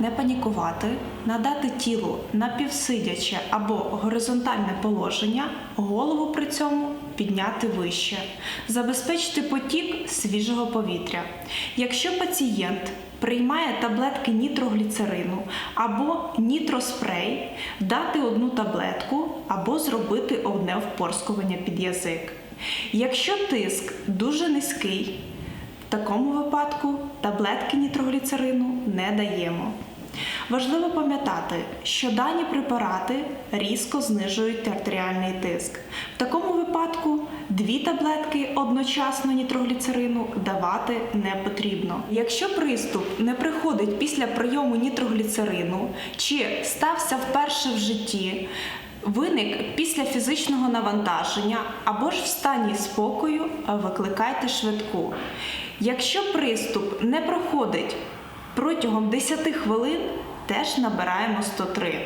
не панікувати, надати тілу напівсидяче або горизонтальне положення, голову при цьому підняти вище, забезпечити потік свіжого повітря. Якщо пацієнт приймає таблетки нітрогліцерину або нітроспрей, дати одну таблетку або зробити одне впорскування під язик. Якщо тиск дуже низький, такому випадку таблетки нітрогліцерину не даємо. Важливо пам'ятати, що дані препарати різко знижують артеріальний тиск. В такому випадку дві таблетки одночасно нітрогліцерину давати не потрібно. Якщо приступ не приходить після прийому нітрогліцерину чи стався вперше в житті, виник після фізичного навантаження або ж в стані спокою, викликайте швидку. Якщо приступ не проходить протягом 10 хвилин, теж набираємо 103.